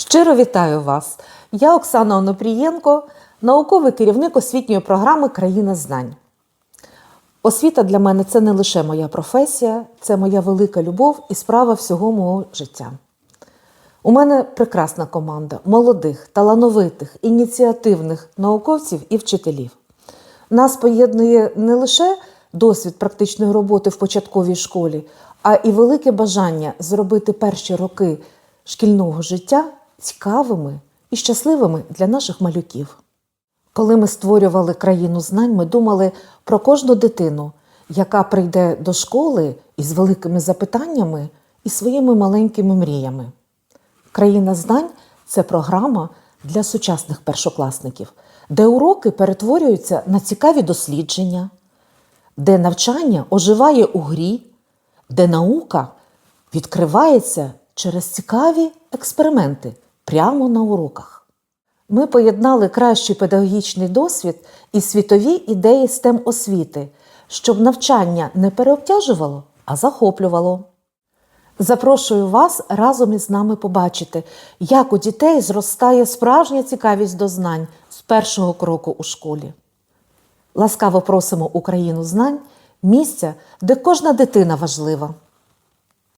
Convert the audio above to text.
Щиро вітаю вас! Я Оксана Онопрієнко, науковий керівник освітньої програми Країна знань. Освіта для мене це не лише моя професія, це моя велика любов і справа всього мого життя. У мене прекрасна команда молодих, талановитих, ініціативних науковців і вчителів. Нас поєднує не лише досвід практичної роботи в початковій школі, а і велике бажання зробити перші роки шкільного життя цікавими і щасливими для наших малюків. Коли ми створювали країну знань, ми думали про кожну дитину, яка прийде до школи із великими запитаннями і своїми маленькими мріями. Країна знань це програма для сучасних першокласників, де уроки перетворюються на цікаві дослідження, де навчання оживає у грі, де наука відкривається через цікаві експерименти прямо на уроках. Ми поєднали кращий педагогічний досвід і світові ідеї STEM освіти, щоб навчання не переобтяжувало, а захоплювало. Запрошую вас разом із нами побачити, як у дітей зростає справжня цікавість до знань з першого кроку у школі. Ласкаво просимо Україну знань, місця, де кожна дитина важлива.